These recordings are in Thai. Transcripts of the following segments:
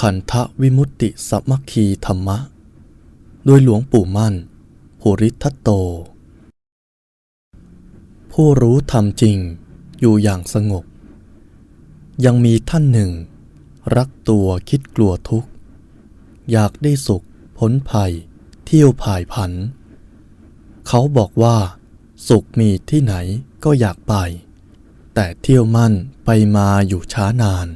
ขันธวิมุตติสัมัคคีธรรมะ โดยหลวงปู่มั่นภูริทัตโต ผู้รู้ธรรมจริงอยู่อย่างสงบ ยังมีท่านหนึ่ง รักตัวคิดกลัวทุกข์ อยากได้สุขพ้นภัย เที่ยวผ่ายผัน เขาบอกว่า สุขมีที่ไหนก็อยากไป แต่เที่ยวมั่นไปมาอยู่ช้านาน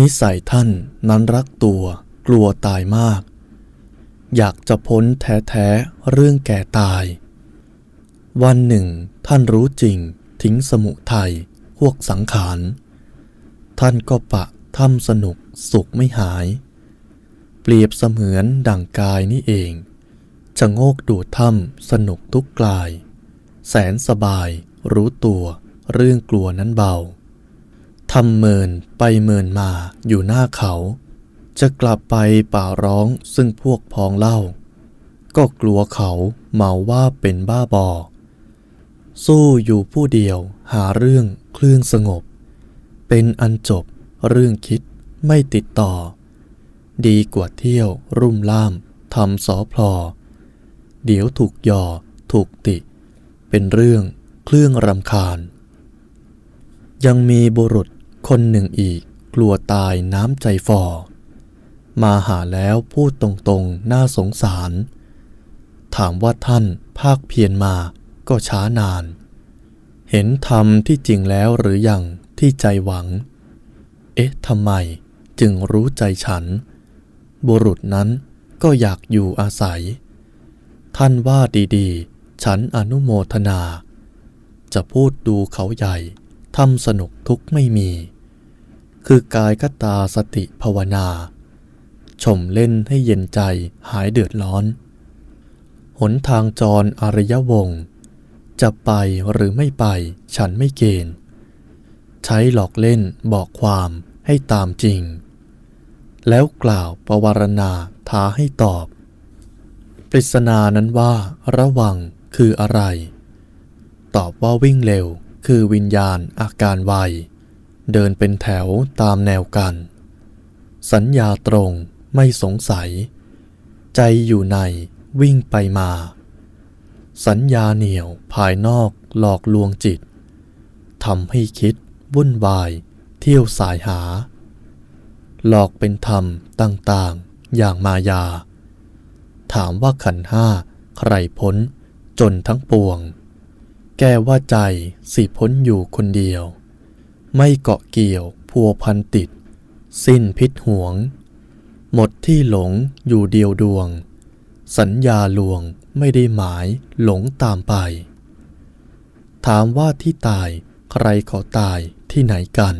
นิสัยท่านนั้นรักตัวกลัวตายมาก อยากจะพ้นแท้ๆเรื่องแก่ตาย วันหนึ่ง ท่านรู้จริงทิ้งสมุทัยพวกสังขาร ท่านก็ปะถ้ำสนุกสุขไม่หาย เปรียบเสมือนดั่งกายนี่เองชะโงกดูถ้ำสนุกทุกกลาย แสนสบายรู้ตัวเรื่องกลัวนั้นเบาำเมินไปเมินมาอยู่หน้าเขา จะกลับไปป่าร้องซึ่งพวกพ้องเล่า ก็กลัวเขาเมาว่าเป็นบ้าบอ สู้อยู่ผู้เดียวหาเรื่องเครื่องสงบ เป็นอันจบเรื่องคิดไม่ติดต่อ ดีกว่าเที่ยวรุ่มล่ามทำสอพลอ เดี๋ยวถูกยอถูกติ เป็นเรื่องเครื่องรำคาญ ยังมีบุรุษ คนหนึ่งอีกกลัวตายน้ำใจฟอ มาหาแล้วพูดตรงๆน่าสงสาร ถามว่าท่านภาคเพียรมาก็ช้านาน เห็นธรรมที่จริงแล้วหรือยังที่ใจหวัง เอ๊ะทำไมจึงรู้ใจฉัน บุรุษนั้นก็อยากอยู่อาศัย ท่านว่าดีๆ ฉันอนุโมทนา จะพูดดูเขาใหญ่ทำสนุกทุกไม่มี คือกายกตาสติภาวนา ชมเล่นให้เย็นใจหายเดือดร้อน หนทางจรอริยวง จะไปหรือไม่ไปฉันไม่เกณฑ์ ใช้หลอกเล่นบอกความให้ตามจริง แล้วกล่าวประวารณาท้าให้ตอบ ปริศนานั้นว่า ระวังคืออะไร ตอบว่าวิ่งเร็วคือวิญญาณอาการไว เดินเป็นแถวตามแนวกัน สัญญาตรงไม่สงสัย ใจอยู่ในวิ่งไปมา สัญญาเหนียวภายนอกหลอกลวงจิตทำให้คิดวุ่นวาย เที่ยวสายหา หลอกเป็นธรรมต่างๆ อย่างมายา ถามว่าขันห้าใครพ้นจนทั้งปวง แก้ว่าใจสิพ้นอยู่คนเดียว ไม่เกาะเกี่ยวพัวพันติด สิ้นพิษหวง หมดที่หลงอยู่เดียวดวง สัญญาลวงไม่ได้หมายหลงตามไป ถามว่าที่ตายใครเขาตายที่ไหนกัน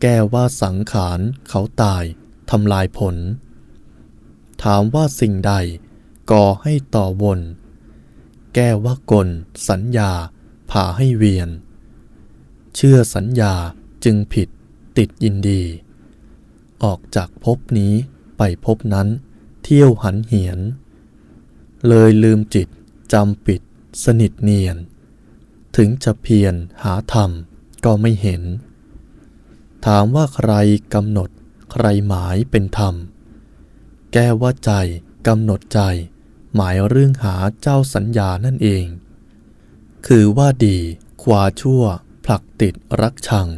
แก้ว่าสังขารเขาตายทำลายผล ถามว่าสิ่งใดก่อให้ต่อวน แก้ว่ากล สัญญาพาให้เวียน เชื่อสัญญาจึงผิดติดยินดี ออกจากภพนี้ไปภพนั้น เที่ยวหันเหียน เลยลืมจิตจำปิดสนิทเนียน ถึงจะเพียรหาธรรมก็ไม่เห็น ถามว่าใครกำหนดใครหมายเป็นธรรม แก้ว่าใจกำหนดใจ หมายเรื่องหาเจ้าสัญญานั่นเอง คือว่าดีขวาชั่ว ผลักติดรักชัง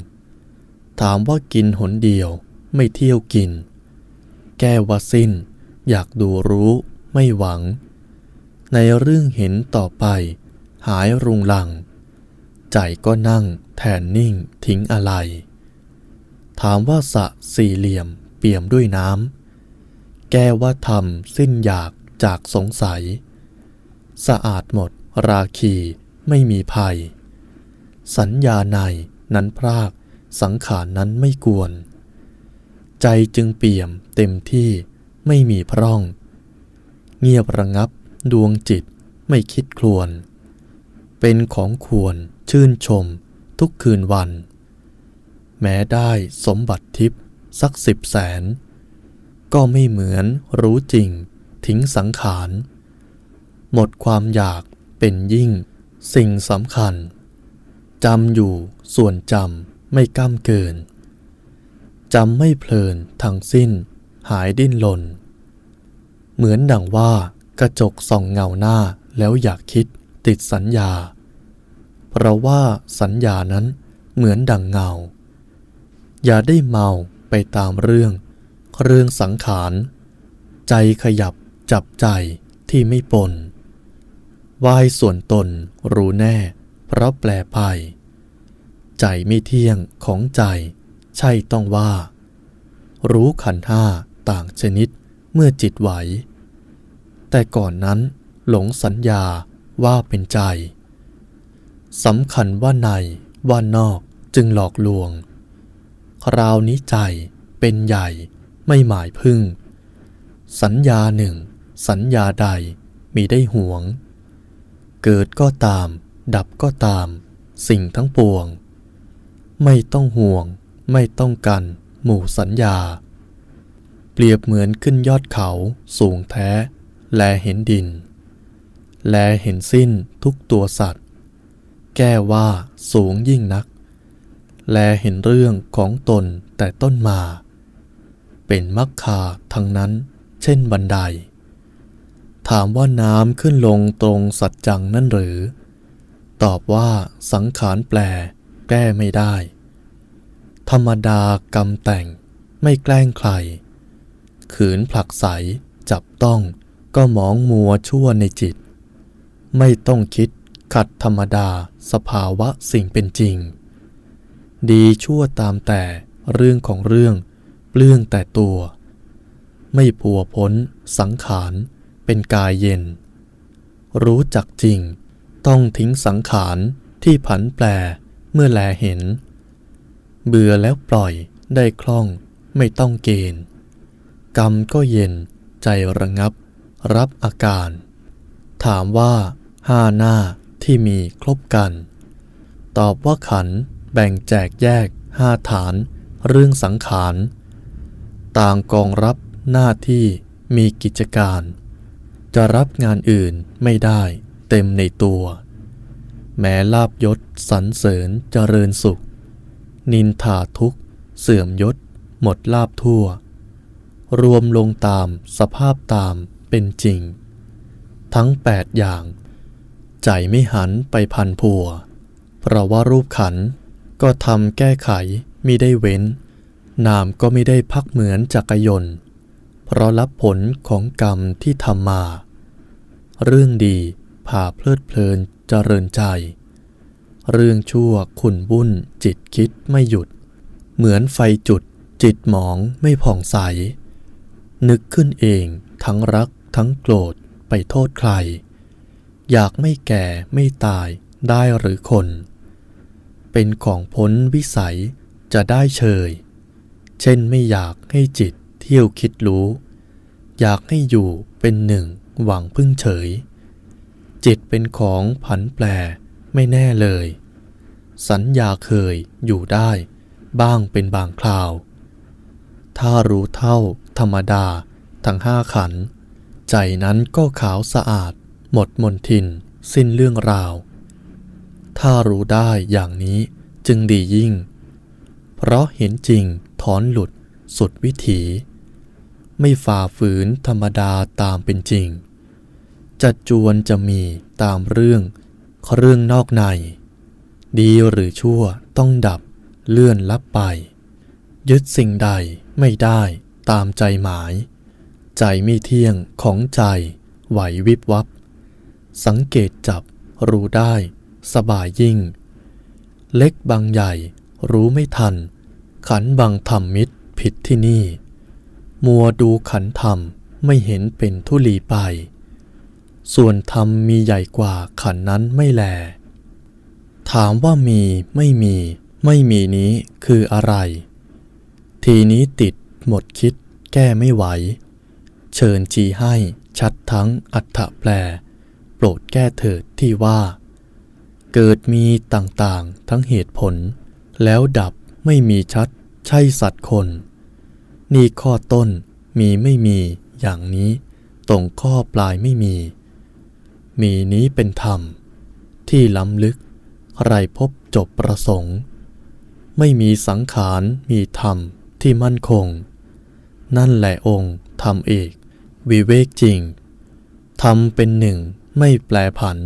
ถามว่ากินหนเดียวไม่เที่ยวกิน แก้ว่าสิ้น อยากดูรู้ไม่หวัง ในเรื่องเห็นต่อไป หายรุงลัง ใจก็นั่งแทนนิ่งทิ้งอะไร ถามว่าสะสี่เหลี่ยมเปี่ยมด้วยน้ำแก้ว่าทำสิ้นอยากจากสงสัย สะอาดหมดราคีไม่มีภัย สัญญาในนั้นพราก สังขารนั้นไม่กวน ใจจึงเปี่ยมเต็มที่ไม่มีพร่อง เงียบระงับดวงจิตไม่คิดครวน เป็นของควรชื่นชมทุกคืนวัน แม้ได้สมบัติทิพย์สักสิบแสน ก็ไม่เหมือนรู้จริงทิ้งสังขาร หมดความอยากเป็นยิ่งสิ่งสำคัญ จำอยู่ส่วนจำไม่ก้ามเกิน จำไม่เพลินทั้งสิ้นหายดิ้นหลนเหมือนดังว่ากระจกส่องเงาหน้าแล้วอยากคิดติดสัญญา เพราะว่าสัญญานั้นเหมือนดังเงา อย่าได้เมาไปตามเรื่อง เรื่องสังขาร ใจขยับจับใจที่ไม่ปนวายส่วนตนรู้แน่ เพราะแปลไปใจไม่เที่ยงของใจ ใช่ต้องว่า รู้ขันห้าต่างชนิดเมื่อจิตไหว แต่ก่อนนั้นหลงสัญญาว่าเป็นใจสำคัญว่าในว่านอกจึงหลอกลวง คราวนี้ใจเป็นใหญ่ไม่หมายพึ่ง สัญญาหนึ่ง สัญญาใดมีได้ห่วง เกิดก็ตาม ดับก็ตาม สิ่งทั้งปวง ไม่ต้องห่วง ไม่ต้องกัน หมู่สัญญา เปรียบเหมือนขึ้นยอดเขาสูงแท้ แลเห็นดิน แลเห็นสิ้นทุกตัวสัตว์ แก้ว่าสูงยิ่งนัก แลเห็นเรื่องของตนแต่ต้นมา เป็นมักคาทั้งนั้น เช่นบันไดถามว่าน้ำขึ้นลงตรงสัจจังนั่นหรือ ตอบว่าสังขารแปล แก้ไม่ได้ ธรรมดากรรมแต่งไม่แกล้งใคร ขืนผลักใสจับต้องก็มองมัวชั่วในจิต ไม่ต้องคิดขัดธรรมดาสภาวะสิ่งเป็นจริง ดีชั่วตามแต่เรื่องของเรื่อง เปลื้องแต่ตัว ไม่ผัวพ้นสังขารเป็นกายเย็น รู้จักจริง ต้องทิ้งสังขารที่ผันแปรเมื่อแลเห็น เบื่อแล้วปล่อยได้คล่องไม่ต้องเกณฑ์ กรรมก็เย็นใจระงับ รับอาการ ถามว่าห้าหน้าที่มีครบกัน ตอบว่าขันแบ่งแจกแยกห้าฐาน เรื่องสังขาร ต่างกองรับหน้าที่มีกิจการ จะรับงานอื่นไม่ได้ เต็มในตัว แม้ลาบยศสรรเสริญเจริญสุข นินทาทุกเสื่อมยศ หมดลาบทั่ว รวมลงตามสภาพตามเป็นจริง ทั้งแปดอย่าง ใจไม่หันไปพันผัว เพราะว่ารูปขันก็ทำแก้ไขมิได้เว้น นามก็ไม่ได้พักเหมือนจักรยนต์เพราะรับผลของกรรมที่ทำมา เรื่องดี พาเพลิดเพลินเจริญใจ เรื่องชั่วขุนวุ่นจิตคิดไม่หยุด เหมือนไฟจุดจิตหมองไม่ผ่องใส นึกขึ้นเองทั้งรักทั้งโกรธไปโทษใคร อยากไม่แก่ไม่ตายได้หรือคน เป็นของพ้นวิสัยจะได้เชย เช่นไม่อยากให้จิตเที่ยวคิดรู้ อยากให้อยู่เป็นหนึ่งหวังพึ่งเฉย จิตเป็นของผันแปรไม่แน่เลย สัญญาเคยอยู่ได้ บ้างเป็นบางคราว ถ้ารู้เท่า ธรรมดา ทั้งห้าขัน ใจนั้นก็ขาวสะอาด หมดมนทิน สิ้นเรื่องราว ถ้ารู้ได้อย่างนี้จึงดียิ่ง เพราะเห็นจริงถอนหลุดสุดวิถี ไม่ฝ่าฝืนธรรมดาตามเป็นจริง จะจวนจะมีตามเรื่องเรื่องนอกใน ดีหรือชั่วต้องดับเลื่อนลับไป ยึดสิ่งใดไม่ได้ตามใจหมาย ใจไม่เที่ยงของใจไหววิบวับ สังเกตจับรู้ได้ สบายยิ่ง เล็กบางใหญ่รู้ไม่ทัน ขันบางธรรมมิตรผิดที่นี่ มัวดูขันธรรมไม่เห็นเป็นทุลีไป ส่วนธรรมมีใหญ่กว่าขันนั้นไม่แล ถามว่ามีไม่มี ไม่มีนี้คืออะไร ทีนี้ติดหมดคิด แก้ไม่ไหว เชิญชี้ให้ชัดทั้งอัฏฐแปล โปรดแก้เถิดที่ว่า เกิดมีต่างๆ ทั้งเหตุผล แล้วดับไม่มีชัด ใช่สัตว์คน นี่ข้อต้นมีไม่มีอย่างนี้ตรงข้อปลายไม่มี มีนี้เป็นธรรม ที่ล้ำลึกใครพบจบประสงค์ ไม่มีสังขารมีธรรมที่มั่นคง นั่นแหละองค์ธรรมเอกวิเวกจริงทำเป็นหนึ่งไม่แปลผัน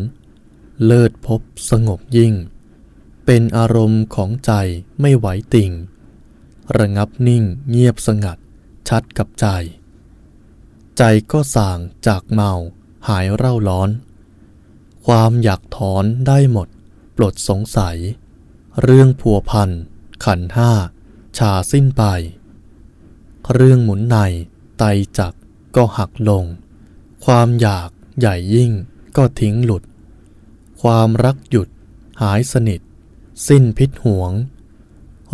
เลิศพบสงบยิ่ง เป็นอารมณ์ของใจไม่ไหวติ่ง ระงับนิ่งเงียบสงัดชัดกับใจ ใจก็ส่างจากเมาหายเร่าร้อน ความอยากถอนได้หมด ปลดสงสัย เรื่องพัวพัน ขันห้า ชาสิ้นไป เรื่องหมุนใน ไตจักก็หักลง ความอยากใหญ่ยิ่งก็ทิ้งหลุด ความรักหยุด หายสนิท สิ้นพิษหวง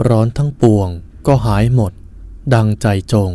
ร้อนทั้งปวงก็หายหมด ดังใจจง